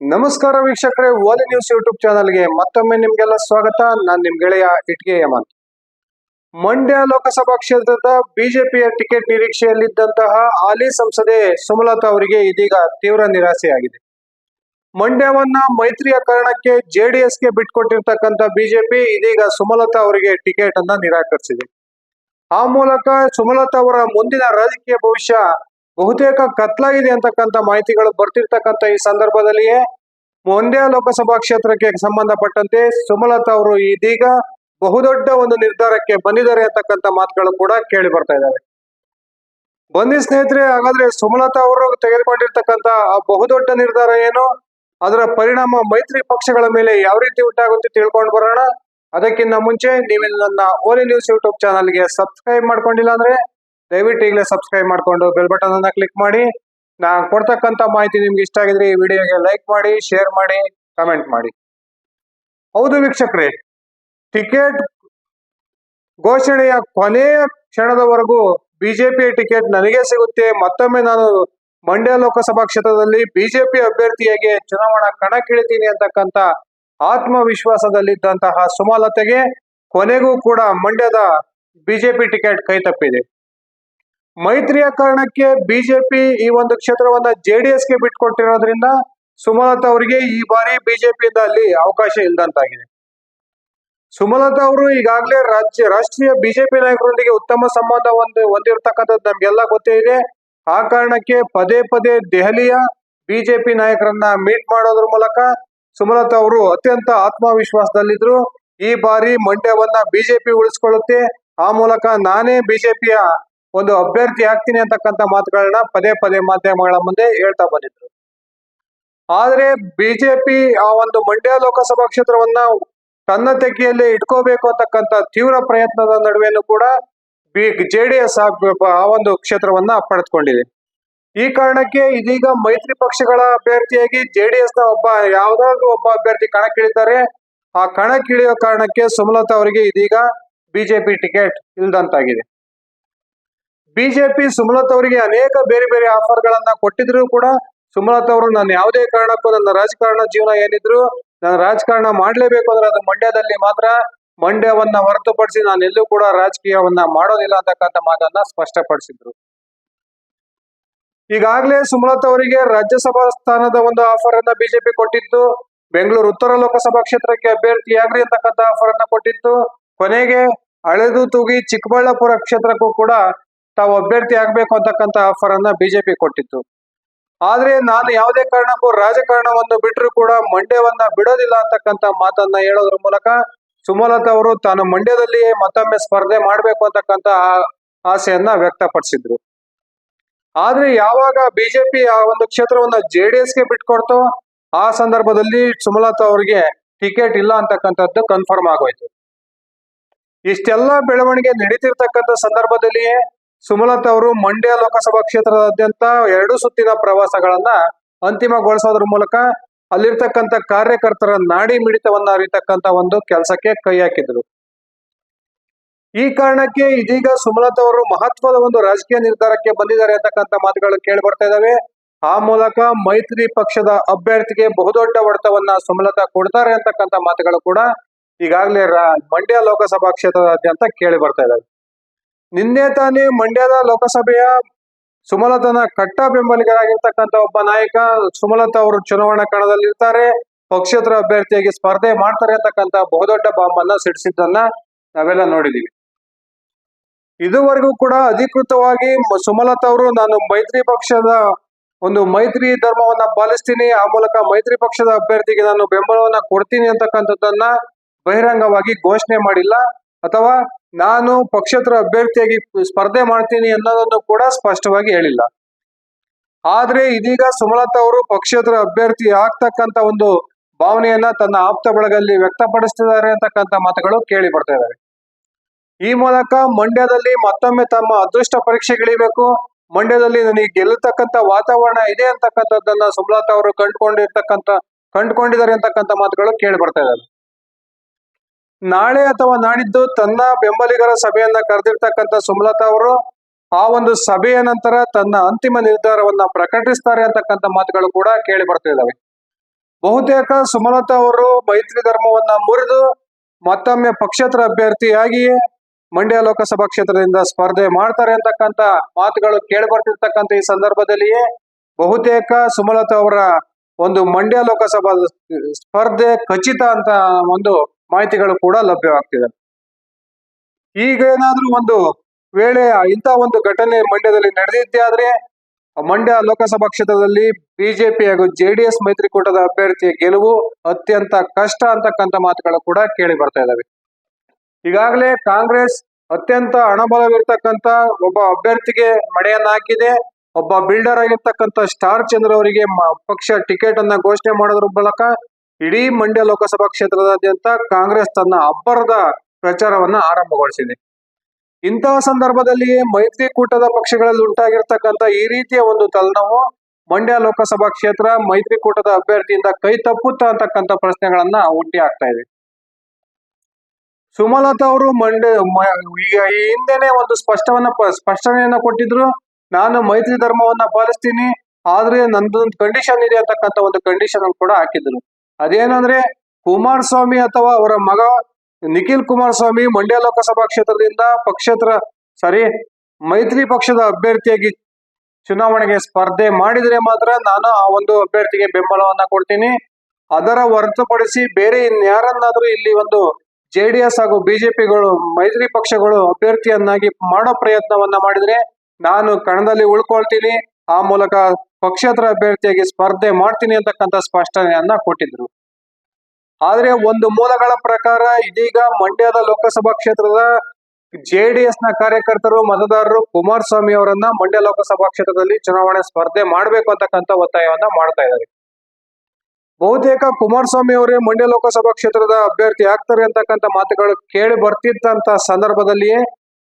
ನಮಸ್ಕಾರ ವೀಕ್ಷಕರೇ, ಓಲಿ news YouTube ಚಾನಲ್ಗೆ ಮತ್ತೊಮ್ಮೆ ನಿಮ್ಗೆಲ್ಲ ಸ್ವಾಗತ. ನಾನು ನಿಮ್ ಗೆಳೆಯ ಇಟ್ಗೆ ಹೇಮಂತ್. ಮಂಡ್ಯ ಲೋಕಸಭಾ ಕ್ಷೇತ್ರದ ಬಿಜೆಪಿಯ ಟಿಕೆಟ್ ನಿರೀಕ್ಷೆಯಲ್ಲಿದ್ದಂತಹ ಹಾಲಿ ಸಂಸದೆ ಸುಮಲತಾ ಅವರಿಗೆ ಇದೀಗ ತೀವ್ರ ನಿರಾಸೆಯಾಗಿದೆ. ಮಂಡ್ಯವನ್ನ ಮೈತ್ರಿಯ ಕಾರಣಕ್ಕೆ ಜೆಡಿಎಸ್ಗೆ ಬಿಟ್ಕೊಟ್ಟಿರ್ತಕ್ಕಂಥ ಬಿಜೆಪಿ ಇದೀಗ ಸುಮಲತಾ ಅವರಿಗೆ ಟಿಕೆಟ್ ಅನ್ನ ನಿರಾಕರಿಸಿದೆ. ಆ ಮೂಲಕ ಸುಮಲತಾ ಅವರ ಮುಂದಿನ ರಾಜಕೀಯ ಭವಿಷ್ಯ ಬಹುತೇಕ ಕತ್ಲಾಗಿದೆ ಅಂತಕ್ಕಂತ ಮಾಹಿತಿಗಳು ಬರ್ತಿರ್ತಕ್ಕಂತ ಈ ಸಂದರ್ಭದಲ್ಲಿಯೇ ಒಂದೇ ಲೋಕಸಭಾ ಕ್ಷೇತ್ರಕ್ಕೆ ಸಂಬಂಧಪಟ್ಟಂತೆ ಸುಮಲತಾ ಅವರು ಇದೀಗ ಬಹುದೊಡ್ಡ ಒಂದು ನಿರ್ಧಾರಕ್ಕೆ ಬಂದಿದ್ದಾರೆ ಅಂತಕ್ಕಂತ ಮಾತುಗಳು ಕೂಡ ಕೇಳಿ ಬರ್ತಾ ಇದ್ದಾರೆ ಬನ್ನಿ ಸ್ನೇಹಿತರೆ, ಹಾಗಾದ್ರೆ ಸುಮಲತಾ ಅವರು ತೆಗೆದುಕೊಂಡಿರ್ತಕ್ಕಂತ ಆ ಬಹುದೊಡ್ಡ ನಿರ್ಧಾರ ಏನು? ಅದರ ಪರಿಣಾಮ ಮೈತ್ರಿ ಪಕ್ಷಗಳ ಮೇಲೆ ಯಾವ ರೀತಿ ಉಂಟಾಗುತ್ತೆ ತಿಳ್ಕೊಂಡು ಬರೋಣ. ಅದಕ್ಕಿಂತ ಮುಂಚೆ ನೀವೇ ನನ್ನ ಓಲಿ ನ್ಯೂಸ್ ಯೂಟ್ಯೂಬ್ ಚಾನಲ್ಗೆ ಸಬ್ಸ್ಕ್ರೈಬ್ ಮಾಡ್ಕೊಂಡಿಲ್ಲ ಅಂದ್ರೆ ದಯವಿಟ್ಟು ಈಗಲೇ ಸಬ್ಸ್ಕ್ರೈಬ್ ಮಾಡಿಕೊಂಡು ಬೆಲ್ ಬಟನ್ ಅನ್ನ ಕ್ಲಿಕ್ ಮಾಡಿ. ನಾನು ಕೊಡ್ತಕ್ಕಂಥ ಮಾಹಿತಿ ನಿಮ್ಗೆ ಇಷ್ಟ ಆಗಿದ್ರೆ ಈ ವಿಡಿಯೋಗೆ ಲೈಕ್ ಮಾಡಿ ಶೇರ್ ಮಾಡಿ ಕಮೆಂಟ್ ಮಾಡಿ. ಹೌದು ವೀಕ್ಷಕರೇ ಟಿಕೆಟ್ ಘೋಷಣೆಯ ಕೊನೆಯ ಕ್ಷಣದವರೆಗೂ ಬಿಜೆಪಿ ಟಿಕೆಟ್ ನನಗೆ ಸಿಗುತ್ತೆ. ಮತ್ತೊಮ್ಮೆ ನಾನು ಮಂಡ್ಯ ಲೋಕಸಭಾ ಕ್ಷೇತ್ರದಲ್ಲಿ ಬಿಜೆಪಿ ಅಭ್ಯರ್ಥಿಯಾಗಿ ಚುನಾವಣಾ ಕಣಕ್ಕಿಳಿತೀನಿ ಅಂತಕ್ಕಂಥ ಆತ್ಮವಿಶ್ವಾಸದಲ್ಲಿದ್ದಂತಹ ಸುಮಲತೆಗೆ ಕೊನೆಗೂ ಕೂಡ ಮಂಡ್ಯದ ಬಿಜೆಪಿ ಟಿಕೆಟ್ ಕೈ ತಪ್ಪಿದೆ ಮೈತ್ರಿಯ ಕಾರಣಕ್ಕೆ ಬಿಜೆಪಿ ಈ ಒಂದು ಕ್ಷೇತ್ರವನ್ನ ಜೆಡಿಎಸ್ಗೆ ಬಿಟ್ಕೊಟ್ಟಿರೋದ್ರಿಂದ ಸುಮಲತಾ ಅವರಿಗೆ ಈ ಬಾರಿ ಬಿಜೆಪಿಯಿಂದ ಅಲ್ಲಿ ಅವಕಾಶ ಇಲ್ದಂತಾಗಿದೆ. ಸುಮಲತಾ ಅವರು ಈಗಾಗಲೇ ರಾಜ್ಯ, ರಾಷ್ಟ್ರೀಯ ಬಿಜೆಪಿ ನಾಯಕರೊಂದಿಗೆ ಉತ್ತಮ ಸಂಬಂಧ ಒಂದು ಹೊಂದಿರತಕ್ಕಂಥದ್ದು ನಮ್ಗೆಲ್ಲ ಗೊತ್ತೇ ಇದೆ. ಆ ಕಾರಣಕ್ಕೆ ಪದೇ ಪದೇ ದೆಹಲಿಯ ಬಿಜೆಪಿ ನಾಯಕರನ್ನ ಮೀಟ್ ಮಾಡೋದ್ರ ಮೂಲಕ ಸುಮಲತಾ ಅವರು ಅತ್ಯಂತ ಆತ್ಮವಿಶ್ವಾಸದಲ್ಲಿದ್ರು. ಈ ಬಾರಿ ಮಂಡ್ಯವನ್ನ ಬಿಜೆಪಿ ಉಳಿಸ್ಕೊಳ್ಳುತ್ತೆ. ಆ ಮೂಲಕ ನಾನೇ ಬಿಜೆಪಿಯ ಒಂದು ಅಭ್ಯರ್ಥಿ ಆಗ್ತೀನಿ ಅಂತಕ್ಕಂಥ ಮಾತುಗಳನ್ನ ಪದೇ ಪದೇ ಮಾಧ್ಯಮಗಳ ಮುಂದೆ ಹೇಳ್ತಾ ಬಂದಿದ್ರು. ಆದ್ರೆ ಬಿಜೆಪಿ ಆ ಒಂದು ಮಂಡ್ಯ ಲೋಕಸಭಾ ಕ್ಷೇತ್ರವನ್ನ ತನ್ನ ತೆಗೆಯಲ್ಲಿ ಇಟ್ಕೋಬೇಕು ಅಂತಕ್ಕಂಥ ತೀವ್ರ ಪ್ರಯತ್ನದ ನಡುವೆನೂ ಕೂಡ ಬಿ ಜೆ ಡಿ ಎಸ್ ಆ ಒಂದು ಕ್ಷೇತ್ರವನ್ನ ಪಡೆದುಕೊಂಡಿದೆ. ಈ ಕಾರಣಕ್ಕೆ ಇದೀಗ ಮೈತ್ರಿ ಪಕ್ಷಗಳ ಅಭ್ಯರ್ಥಿಯಾಗಿ ಜೆಡಿಎಸ್ನ ಒಬ್ಬ ಯಾವ್ದಾದ್ರು ಒಬ್ಬ ಅಭ್ಯರ್ಥಿ ಕಣಕ್ಕಿಳಿತಾರೆ. ಆ ಕಣಕ್ಕಿಳಿಯೋ ಕಾರಣಕ್ಕೆ ಸುಮಲತಾ ಅವರಿಗೆ ಇದೀಗ ಬಿಜೆಪಿ ಟಿಕೆಟ್ ಇಲ್ದಂತಾಗಿದೆ. ಬಿಜೆಪಿ ಸುಮಲತಾ ಅವರಿಗೆ ಅನೇಕ ಬೇರೆ ಬೇರೆ ಆಫರ್ ಗಳನ್ನ ಕೊಟ್ಟಿದ್ರು ಕೂಡ ಸುಮಲತಾ ಅವರು ನಾನು ಯಾವುದೇ ಕಾರಣಕ್ಕೂ ನನ್ನ ರಾಜಕಾರಣ ಜೀವನ ಏನಿದ್ರು ನಾನು ರಾಜಕಾರಣ ಮಾಡ್ಲೇಬೇಕು ಅಂದ್ರೆ ಅದು ಮಂಡ್ಯದಲ್ಲಿ ಮಾತ್ರ. ಮಂಡ್ಯವನ್ನ ಹೊರತುಪಡಿಸಿ ನಾನು ಎಲ್ಲೂ ಕೂಡ ರಾಜಕೀಯವನ್ನ ಮಾಡೋದಿಲ್ಲ ಅಂತಕ್ಕಂಥ ಮಾತನ್ನ ಸ್ಪಷ್ಟಪಡಿಸಿದ್ರು. ಈಗಾಗಲೇ ಸುಮಲತಾ ಅವರಿಗೆ ರಾಜ್ಯಸಭಾ ಸ್ಥಾನದ ಒಂದು ಆಫರ್ ಅನ್ನ ಬಿಜೆಪಿ ಕೊಟ್ಟಿತ್ತು. ಬೆಂಗಳೂರು ಉತ್ತರ ಲೋಕಸಭಾ ಕ್ಷೇತ್ರಕ್ಕೆ ಅಭ್ಯರ್ಥಿಯಾಗ್ರಿ ಅಂತಕ್ಕಂಥ ಆಫರ್ ಅನ್ನ ಕೊಟ್ಟಿತ್ತು. ಕೊನೆಗೆ ಹಳೆದು ತೂಗಿ ಚಿಕ್ಕಬಳ್ಳಾಪುರ ಕ್ಷೇತ್ರಕ್ಕೂ ಕೂಡ ತಾವು ಅಭ್ಯರ್ಥಿ ಆಗ್ಬೇಕು ಅಂತಕ್ಕಂಥ ಆಫರ್ ಅನ್ನ ಬಿಜೆಪಿ ಕೊಟ್ಟಿತ್ತು. ಆದ್ರೆ ನಾನು ಯಾವುದೇ ಕಾರಣಕ್ಕೂ ರಾಜಕಾರಣವನ್ನು ಬಿಟ್ಟರು ಕೂಡ ಮಂಡ್ಯವನ್ನ ಬಿಡೋದಿಲ್ಲ ಅಂತಕ್ಕಂಥ ಮಾತನ್ನ ಹೇಳೋದ್ರ ಮೂಲಕ ಸುಮಲತಾ ಅವರು ತಾನು ಮಂಡ್ಯದಲ್ಲಿಯೇ ಮತ್ತೊಮ್ಮೆ ಸ್ಪರ್ಧೆ ಮಾಡ್ಬೇಕು ಅಂತಕ್ಕಂಥ ಆಸೆಯನ್ನ ವ್ಯಕ್ತಪಡಿಸಿದ್ರು. ಆದ್ರೆ ಯಾವಾಗ ಬಿಜೆಪಿ ಆ ಒಂದು ಕ್ಷೇತ್ರವನ್ನ ಜೆಡಿಎಸ್ಗೆ ಬಿಟ್ಕೊಡ್ತೋ ಆ ಸಂದರ್ಭದಲ್ಲಿ ಸುಮಲತಾ ಅವರಿಗೆ ಟಿಕೆಟ್ ಇಲ್ಲ ಅಂತಕ್ಕಂಥದ್ದು ಕನ್ಫರ್ಮ್ ಆಗೋಯ್ತು. ಇಷ್ಟೆಲ್ಲ ಬೆಳವಣಿಗೆ ನಡೀತಿರ್ತಕ್ಕಂಥ ಸಂದರ್ಭದಲ್ಲಿಯೇ ಸುಮಲತಾ ಅವರು ಮಂಡ್ಯ ಲೋಕಸಭಾ ಕ್ಷೇತ್ರದಾದ್ಯಂತ ಎರಡು ಸುತ್ತಿನ ಪ್ರವಾಸಗಳನ್ನ ಅಂತಿಮಗೊಳಿಸೋದ್ರ ಮೂಲಕ ಅಲ್ಲಿರ್ತಕ್ಕಂಥ ಕಾರ್ಯಕರ್ತರ ನಾಡಿ ಮಿಡಿತವನ್ನ ಅರಿತಕ್ಕಂತ ಒಂದು ಕೆಲಸಕ್ಕೆ ಕೈ ಹಾಕಿದ್ರು. ಈ ಕಾರಣಕ್ಕೆ ಇದೀಗ ಸುಮಲತಾ ಅವರು ಮಹತ್ವದ ಒಂದು ರಾಜಕೀಯ ನಿರ್ಧಾರಕ್ಕೆ ಬಂದಿದ್ದಾರೆ ಅಂತಕ್ಕಂಥ ಮಾತುಗಳು ಕೇಳಿ ಬರ್ತಾ ಇದಾವೆ. ಆ ಮೂಲಕ ಮೈತ್ರಿ ಪಕ್ಷದ ಅಭ್ಯರ್ಥಿಗೆ ಬಹುದೊಡ್ಡ ಹೊಡೆತವನ್ನ ಸುಮಲತಾ ಕೊಡ್ತಾರೆ ಅಂತಕ್ಕಂಥ ಮಾತುಗಳು ಕೂಡ ಈಗಾಗಲೇ ಮಂಡ್ಯ ಲೋಕಸಭಾ ಕ್ಷೇತ್ರದಾದ್ಯಂತ ಕೇಳಿ ಬರ್ತಾ ಇದಾವೆ. ನಿನ್ನೆ ತಾನೇ ಮಂಡ್ಯದ ಲೋಕಸಭೆಯ ಸುಮಲತನ ಕಟ್ಟ ಬೆಂಬಲಿಗರಾಗಿರ್ತಕ್ಕಂಥ ಒಬ್ಬ ನಾಯಕ ಸುಮಲತಾ ಅವರು ಚುನಾವಣಾ ಕಣದಲ್ಲಿ ಇರ್ತಾರೆ ಪಕ್ಷೇತರ ಅಭ್ಯರ್ಥಿಯಾಗಿ ಸ್ಪರ್ಧೆ ಮಾಡ್ತಾರೆ ಅಂತಕ್ಕಂಥ ಬಹುದೊಡ್ಡ ಬಾಂಬ್ ಅನ್ನ ಸಿಡಿಸಿದ್ದನ್ನ ನಾವೆಲ್ಲ ನೋಡಿದೀವಿ. ಇದುವರೆಗೂ ಕೂಡ ಅಧಿಕೃತವಾಗಿ ಸುಮಲತ ಸುಮಲತಾ ಅವರು, ನಾನು ಮೈತ್ರಿ ಪಕ್ಷದ ಒಂದು ಮೈತ್ರಿ ಧರ್ಮವನ್ನ ಪಾಲಿಸ್ತೀನಿ, ಆ ಮೂಲಕ ಮೈತ್ರಿ ಪಕ್ಷದ ಅಭ್ಯರ್ಥಿಗೆ ನಾನು ಬೆಂಬಲವನ್ನ ಕೊಡ್ತೀನಿ ಅಂತಕ್ಕಂಥದ್ದನ್ನ ಬಹಿರಂಗವಾಗಿ ಘೋಷಣೆ ಮಾಡಿಲ್ಲ. ಅಥವಾ ನಾನು ಪಕ್ಷೇತರ ಅಭ್ಯರ್ಥಿಯಾಗಿ ಸ್ಪರ್ಧೆ ಮಾಡ್ತೀನಿ ಅನ್ನೋದನ್ನು ಕೂಡ ಸ್ಪಷ್ಟವಾಗಿ ಹೇಳಿಲ್ಲ. ಆದ್ರೆ ಇದೀಗ ಸುಮಲತಾ ಅವರು ಪಕ್ಷೇತರ ಅಭ್ಯರ್ಥಿ ಆಗ್ತಕ್ಕಂತ ಒಂದು ಭಾವನೆಯನ್ನ ತನ್ನ ಆಪ್ತ ಬಳಗಲ್ಲಿ ವ್ಯಕ್ತಪಡಿಸ್ತಿದ್ದಾರೆ ಅಂತಕ್ಕಂಥ ಮಾತುಗಳು ಕೇಳಿ ಬರ್ತಾ ಇದ್ದಾರೆ ಈ ಮೂಲಕ ಮಂಡ್ಯದಲ್ಲಿ ಮತ್ತೊಮ್ಮೆ ತಮ್ಮ ಅದೃಷ್ಟ ಪರೀಕ್ಷೆಗಳಿಬೇಕು ಮಂಡ್ಯದಲ್ಲಿ ನನಗೆ ಗೆಲ್ಲತಕ್ಕಂತ ವಾತಾವರಣ ಇದೆ ಅಂತಕ್ಕಂಥದ್ದನ್ನ ಸುಮಲತಾ ಅವರು ಕಂಡುಕೊಂಡಿರ್ತಕ್ಕಂಥ, ಕಂಡುಕೊಂಡಿದ್ದಾರೆ ಅಂತಕ್ಕಂಥ ಮಾತುಗಳು ಕೇಳಿ ಬರ್ತಾ ಇದಾವೆ ನಾಳೆ ಅಥವಾ ನಾಡಿದ್ದು ತನ್ನ ಬೆಂಬಲಿಗರ ಸಭೆಯನ್ನ ಕರೆದಿರ್ತಕ್ಕಂಥ ಸುಮಲತಾ ಅವರು ಆ ಒಂದು ಸಭೆಯ ನಂತರ ತನ್ನ ಅಂತಿಮ ನಿರ್ಧಾರವನ್ನ ಪ್ರಕಟಿಸ್ತಾರೆ ಅಂತಕ್ಕಂಥ ಮಾತುಗಳು ಕೂಡ ಕೇಳಿ ಬರ್ತಾ ಇದ್ದಾವೆ ಬಹುತೇಕ ಸುಮಲತಾ ಅವರು ಮೈತ್ರಿ ಧರ್ಮವನ್ನ ಮುರಿದು ಮತ್ತೊಮ್ಮೆ ಪಕ್ಷೇತರ ಅಭ್ಯರ್ಥಿಯಾಗಿ ಮಂಡ್ಯ ಲೋಕಸಭಾ ಕ್ಷೇತ್ರದಿಂದ ಸ್ಪರ್ಧೆ ಮಾಡ್ತಾರೆ ಅಂತಕ್ಕಂಥ ಮಾತುಗಳು ಕೇಳಿ ಬರ್ತಿರ್ತಕ್ಕಂಥ ಈ ಸಂದರ್ಭದಲ್ಲಿಯೇ ಬಹುತೇಕ ಸುಮಲತಾ ಅವರ ಒಂದು ಮಂಡ್ಯ ಲೋಕಸಭಾ ಸ್ಪರ್ಧೆ ಖಚಿತ ಅಂತ ಒಂದು ಮಾಹಿತಿಗಳು ಕೂಡ ಲಭ್ಯವಾಗ್ತಿದೆ. ಈಗ ಏನಾದ್ರೂ ಒಂದು ವೇಳೆ ಇಂಥ ಒಂದು ಘಟನೆ ಮಂಡ್ಯದಲ್ಲಿ ನಡೆದಿದ್ದೆ ಆದ್ರೆ ಮಂಡ್ಯ ಲೋಕಸಭಾ ಕ್ಷೇತ್ರದಲ್ಲಿ ಬಿಜೆಪಿ ಹಾಗೂ ಜೆಡಿಎಸ್ ಮೈತ್ರಿಕೂಟದ ಅಭ್ಯರ್ಥಿಯ ಗೆಲುವು ಅತ್ಯಂತ ಕಷ್ಟ ಅಂತಕ್ಕಂಥ ಮಾತುಗಳು ಕೂಡ ಕೇಳಿ ಬರ್ತಾ ಇದಾವೆ. ಈಗಾಗಲೇ ಕಾಂಗ್ರೆಸ್ ಅತ್ಯಂತ ಹಣಬಲವಿರ್ತಕ್ಕಂತ ಒಬ್ಬ ಅಭ್ಯರ್ಥಿಗೆ ಮಣೆಯನ್ನ ಹಾಕಿದೆ ಒಬ್ಬ ಬಿಲ್ಡರ್ ಆಗಿರ್ತಕ್ಕಂಥ ಸ್ಟಾರ್ ಚಂದ್ರ ಅವರಿಗೆ ಪಕ್ಷ ಟಿಕೆಟ್ ಅನ್ನ ಘೋಷಣೆ ಮಾಡೋದ್ರ ಮೂಲಕ ಇಡೀ ಮಂಡ್ಯ ಲೋಕಸಭಾ ಕ್ಷೇತ್ರದಾದ್ಯಂತ ಕಾಂಗ್ರೆಸ್ ತನ್ನ ಅಬ್ಬರದ ಪ್ರಚಾರವನ್ನ ಆರಂಭಗೊಳಿಸಿದೆ. ಇಂತಹ ಸಂದರ್ಭದಲ್ಲಿ ಮೈತ್ರಿಕೂಟದ ಪಕ್ಷಗಳಲ್ಲಿ ಉಂಟಾಗಿರ್ತಕ್ಕಂಥ ಈ ರೀತಿಯ ಒಂದು ತಲೆನೋವು ಮಂಡ್ಯ ಲೋಕಸಭಾ ಕ್ಷೇತ್ರ, ಮೈತ್ರಿಕೂಟದ ಅಭ್ಯರ್ಥಿಯಿಂದ ಕೈ ತಪ್ಪುತ್ತಾ ಅಂತಕ್ಕಂಥ ಪ್ರಶ್ನೆಗಳನ್ನ ಹುಟ್ಟಿ ಆಗ್ತಾ ಇದೆ. ಸುಮಲತಾ ಅವರು ಮಂಡ್ಯ ಈಗ ಈ ಹಿಂದೆನೆ ಒಂದು ಸ್ಪಷ್ಟವನ್ನ, ಸ್ಪಷ್ಟನೆಯನ್ನ ಕೊಟ್ಟಿದ್ರು. ನಾನು ಮೈತ್ರಿ ಧರ್ಮವನ್ನ ಪಾಲಿಸ್ತೀನಿ, ಆದ್ರೆ ನಂದೊಂದು ಕಂಡೀಷನ್ ಇದೆ ಅಂತಕ್ಕಂಥ ಒಂದು ಕಂಡೀಷನ್ ಕೂಡ ಹಾಕಿದ್ರು. ಅದೇನಂದ್ರೆ ಕುಮಾರಸ್ವಾಮಿ ಅಥವಾ ಅವರ ಮಗ ನಿಖಿಲ್ ಕುಮಾರಸ್ವಾಮಿ ಮಂಡ್ಯ ಲೋಕಸಭಾ ಕ್ಷೇತ್ರದಿಂದ ಪಕ್ಷೇತರ ಸಾರಿ ಮೈತ್ರಿ ಪಕ್ಷದ ಅಭ್ಯರ್ಥಿಯಾಗಿ ಚುನಾವಣೆಗೆ ಸ್ಪರ್ಧೆ ಮಾಡಿದ್ರೆ ಮಾತ್ರ ನಾನು ಆ ಒಂದು ಅಭ್ಯರ್ಥಿಗೆ ಬೆಂಬಲವನ್ನ ಕೊಡ್ತೀನಿ. ಅದರ ಹೊರತುಪಡಿಸಿ ಬೇರೆ ಇನ್ಯಾರನ್ನಾದ್ರೂ ಇಲ್ಲಿ ಒಂದು ಜೆಡಿಎಸ್ ಹಾಗೂ ಬಿಜೆಪಿಗಳು ಮೈತ್ರಿ ಪಕ್ಷಗಳು ಅಭ್ಯರ್ಥಿಯನ್ನಾಗಿ ಮಾಡೋ ಪ್ರಯತ್ನವನ್ನ ಮಾಡಿದ್ರೆ ನಾನು ಕಣದಲ್ಲಿ ಉಳ್ಕೊಳ್ತೀನಿ. ಆ ಮೂಲಕ ಪಕ್ಷೇತರ ಅಭ್ಯರ್ಥಿಯಾಗಿ ಸ್ಪರ್ಧೆ ಮಾಡ್ತೀನಿ ಅಂತಕ್ಕಂಥ ಸ್ಪಷ್ಟನೆಯನ್ನ ಕೊಟ್ಟಿದ್ರು. ಆದ್ರೆ ಒಂದು ಮೂಲಗಳ ಪ್ರಕಾರ ಇದೀಗ ಮಂಡ್ಯದ ಲೋಕಸಭಾ ಕ್ಷೇತ್ರದ ಜೆಡಿಎಸ್ನ ಕಾರ್ಯಕರ್ತರು, ಮತದಾರರು ಕುಮಾರಸ್ವಾಮಿ ಅವರನ್ನ ಮಂಡ್ಯ ಲೋಕಸಭಾ ಕ್ಷೇತ್ರದಲ್ಲಿ ಚುನಾವಣೆ ಸ್ಪರ್ಧೆ ಮಾಡಬೇಕು ಅಂತಕ್ಕಂಥ ಒತ್ತಾಯವನ್ನ ಮಾಡ್ತಾ ಇದ್ದಾರೆ. ಬಹುತೇಕ ಕುಮಾರಸ್ವಾಮಿ ಅವರೇ ಮಂಡ್ಯ ಲೋಕಸಭಾ ಕ್ಷೇತ್ರದ ಅಭ್ಯರ್ಥಿ ಆಗ್ತಾರೆ ಅಂತಕ್ಕಂಥ ಮಾತುಗಳು ಕೇಳಿ ಬರ್ತಿದ್ದಂತ ಸಂದರ್ಭದಲ್ಲಿಯೇ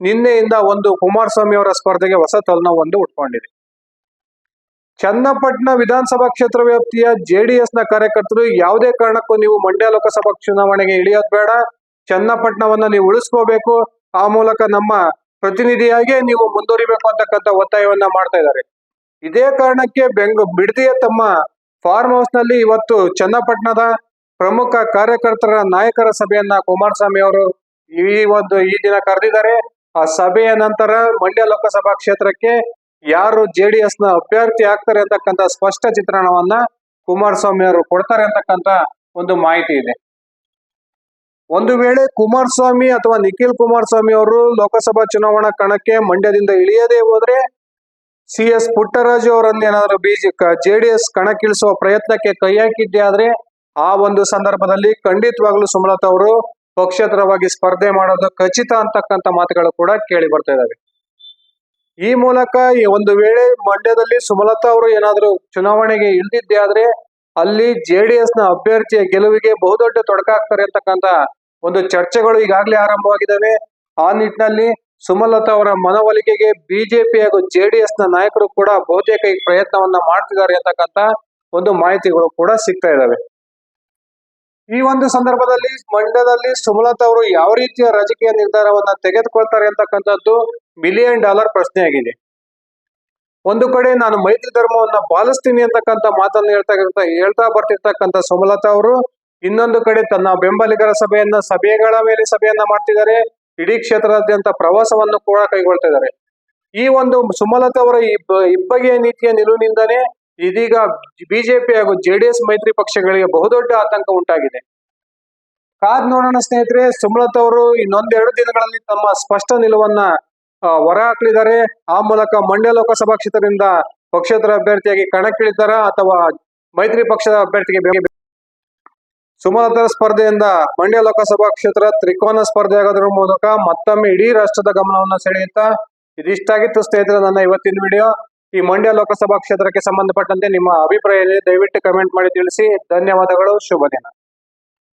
ನಿನ್ನೆಯಿಂದ ಒಂದು ಕುಮಾರಸ್ವಾಮಿ ಅವರ ಸ್ಪರ್ಧೆಗೆ ಹೊಸ ತಲೆನೋವು ಒಂದು ಉಟ್ಕೊಂಡಿದೆ. ಚನ್ನಪಟ್ಟಣ ವಿಧಾನಸಭಾ ಕ್ಷೇತ್ರ ವ್ಯಾಪ್ತಿಯ ಜೆಡಿಎಸ್ನ ಕಾರ್ಯಕರ್ತರು ಯಾವುದೇ ಕಾರಣಕ್ಕೂ ನೀವು ಮಂಡ್ಯ ಲೋಕಸಭಾ ಚುನಾವಣೆಗೆ ಇಳಿಯೋದ್ ಬೇಡ. ಚನ್ನಪಟ್ಟಣವನ್ನ ನೀವು ಉಳಿಸ್ಕೋಬೇಕು. ಆ ಮೂಲಕ ನಮ್ಮ ಪ್ರತಿನಿಧಿಯಾಗಿ ನೀವು ಮುಂದುವರಿಬೇಕು ಅಂತಕ್ಕಂಥ ಒತ್ತಾಯವನ್ನ ಮಾಡ್ತಾ ಇದ್ದಾರೆ. ಇದೇ ಕಾರಣಕ್ಕೆ ಬೆಂಗ, ಬಿಡದಿಯ ತಮ್ಮ ಫಾರ್ಮ್ ಹೌಸ್ನಲ್ಲಿ ಇವತ್ತು ಚನ್ನಪಟ್ಟಣದ ಪ್ರಮುಖ ಕಾರ್ಯಕರ್ತರ ನಾಯಕರ ಸಭೆಯನ್ನ ಕುಮಾರಸ್ವಾಮಿ ಅವರು ಈ ಒಂದು, ಈ ದಿನ ಕರೆದಿದ್ದಾರೆ. ಆ ಸಭೆಯ ನಂತರ ಮಂಡ್ಯ ಲೋಕಸಭಾ ಕ್ಷೇತ್ರಕ್ಕೆ ಯಾರು ಜೆಡಿಎಸ್ನ ಅಭ್ಯರ್ಥಿ ಆಗ್ತಾರೆ ಅಂತಕ್ಕಂಥ ಸ್ಪಷ್ಟ ಚಿತ್ರಣವನ್ನ ಕುಮಾರಸ್ವಾಮಿ ಅವರು ಕೊಡ್ತಾರೆ ಅಂತಕ್ಕಂಥ ಒಂದು ಮಾಹಿತಿ ಇದೆ. ಒಂದು ವೇಳೆ ಕುಮಾರಸ್ವಾಮಿ ಅಥವಾ ನಿಖಿಲ್ ಕುಮಾರಸ್ವಾಮಿ ಅವರು ಲೋಕಸಭಾ ಚುನಾವಣಾ ಕಣಕ್ಕೆ ಮಂಡ್ಯದಿಂದ ಇಳಿಯದೇ ಹೋದ್ರೆ ಸಿ ಎಸ್ ಪುಟ್ಟರಾಜು ಅವರನ್ನ ಏನಾದ್ರು ಬಿಜೆ ಜೆಡಿಎಸ್ ಕಣಕ್ಕಿಳಿಸುವ ಪ್ರಯತ್ನಕ್ಕೆ ಕೈ ಹಾಕಿದ್ದೆ ಆದ್ರೆ ಆ ಒಂದು ಸಂದರ್ಭದಲ್ಲಿ ಖಂಡಿತವಾಗ್ಲೂ ಸುಮಲತಾ ಅವರು ಪಕ್ಷೇತರವಾಗಿ ಸ್ಪರ್ಧೆ ಮಾಡೋದು ಖಚಿತ ಅಂತಕ್ಕಂಥ ಮಾತುಗಳು ಕೂಡ ಕೇಳಿ ಬರ್ತಾ ಇದಾವೆ. ಈ ಮೂಲಕ ಒಂದು ವೇಳೆ ಮಂಡ್ಯದಲ್ಲಿ ಸುಮಲತಾ ಅವರು ಏನಾದರೂ ಚುನಾವಣೆಗೆ ಇಳಿದಿದ್ದೆ ಆದ್ರೆ ಅಲ್ಲಿ ಜೆಡಿಎಸ್ನ ಅಭ್ಯರ್ಥಿಯ ಗೆಲುವಿಗೆ ಬಹುದೊಡ್ಡ ತೊಡಕಾಗ್ತಾರೆ ಅಂತಕ್ಕಂತ ಒಂದು ಚರ್ಚೆಗಳು ಈಗಾಗಲೇ ಆರಂಭವಾಗಿದ್ದಾವೆ. ಆ ನಿಟ್ಟಿನಲ್ಲಿ ಸುಮಲತಾ ಅವರ ಮನವೊಲಿಕೆಗೆ ಬಿಜೆಪಿ ಹಾಗೂ ಜೆಡಿಎಸ್ನ ನಾಯಕರು ಕೂಡ ಬಹುತೇಕ ಈ ಪ್ರಯತ್ನವನ್ನ ಮಾಡ್ತಿದ್ದಾರೆ ಅಂತಕ್ಕಂತ ಒಂದು ಮಾಹಿತಿಗಳು ಕೂಡ ಸಿಗ್ತಾ ಇದಾವೆ ಈ ಒಂದು ಸಂದರ್ಭದಲ್ಲಿ ಮಂಡ್ಯದಲ್ಲಿ ಸುಮಲತಾ ಅವರು ಯಾವ ರೀತಿಯ ರಾಜಕೀಯ ನಿರ್ಧಾರವನ್ನ ತೆಗೆದುಕೊಳ್ತಾರೆ ಅಂತಕ್ಕಂಥದ್ದು ಮಿಲಿಯನ್ ಡಾಲರ್ ಪ್ರಶ್ನೆಯಾಗಿದೆ. ಒಂದು ಕಡೆ ನಾನು ಮೈತ್ರಿ ಧರ್ಮವನ್ನ ಪಾಲಿಸ್ತೀನಿ ಅಂತಕ್ಕಂಥ ಮಾತನ್ನು ಹೇಳ್ತಕ್ಕಂಥ, ಹೇಳ್ತಾ ಬರ್ತಿರ್ತಕ್ಕಂಥ ಸುಮಲತಾ ಅವರು, ಇನ್ನೊಂದು ಕಡೆ ತನ್ನ ಬೆಂಬಲಿಗರ ಸಭೆಯನ್ನ, ಸಭೆಗಳ ಮೇಲೆ ಸಭೆಯನ್ನ ಮಾಡ್ತಿದ್ದಾರೆ, ಇಡೀ ಕ್ಷೇತ್ರದಾದ್ಯಂತ ಪ್ರವಾಸವನ್ನು ಕೂಡ ಕೈಗೊಳ್ತಾ ಇದ್ದಾರೆ ಈ ಒಂದು ಸುಮಲತಾ ಅವರ ಇಬ್ಬ ಇಬ್ಬಗೆಯ ನೀತಿಯ ನಿಲುವಿನಿಂದನೇ ಇದೀಗ ಬಿಜೆಪಿ ಹಾಗೂ ಜೆಡಿಎಸ್ ಮೈತ್ರಿ ಪಕ್ಷಗಳಿಗೆ ಬಹುದೊಡ್ಡ ಆತಂಕ ಉಂಟಾಗಿದೆ. ಕಾದ್ ನೋಡೋಣ ಸ್ನೇಹಿತರೆ, ಸುಮಲತಾ ಅವರು ಇನ್ನೊಂದೆರಡು ದಿನಗಳಲ್ಲಿ ತಮ್ಮ ಸ್ಪಷ್ಟ ನಿಲುವನ್ನ ಹೊರ ಹಾಕಲಿದ್ದಾರೆ. ಆ ಮೂಲಕ ಮಂಡ್ಯ ಲೋಕಸಭಾ ಕ್ಷೇತ್ರದಿಂದ ಪಕ್ಷೇತರ ಅಭ್ಯರ್ಥಿಯಾಗಿ ಕಣಕ್ಕಿಳಿತಾರ ಅಥವಾ ಮೈತ್ರಿ ಪಕ್ಷದ ಅಭ್ಯರ್ಥಿಗೆ ಸುಮಲತರ ಸುಮಲತಾ ಸ್ಪರ್ಧೆಯಿಂದ ಮಂಡ್ಯ ಲೋಕಸಭಾ ಕ್ಷೇತ್ರ ತ್ರಿಕೋನ ಸ್ಪರ್ಧೆ ಆಗೋದ್ರ ಮೂಲಕ ಮತ್ತೊಮ್ಮೆ ಇಡೀ ರಾಷ್ಟ್ರದ ಗಮನವನ್ನು ಸೆಳೆಯುತ್ತಾ ಇದಿಷ್ಟಾಗಿತ್ತು ಸ್ನೇಹಿತರೆ ನನ್ನ ಇವತ್ತಿನ ವಿಡಿಯೋ. ಈ ಮಂಡ್ಯ ಲೋಕಸಭಾ ಕ್ಷೇತ್ರಕ್ಕೆ ಸಂಬಂಧಪಟ್ಟಂತೆ ನಿಮ್ಮ ಅಭಿಪ್ರಾಯ ದಯವಿಟ್ಟು ಕಮೆಂಟ್ ಮಾಡಿ ತಿಳಿಸಿ. ಧನ್ಯವಾದಗಳು, ಶುಭ ದಿನ.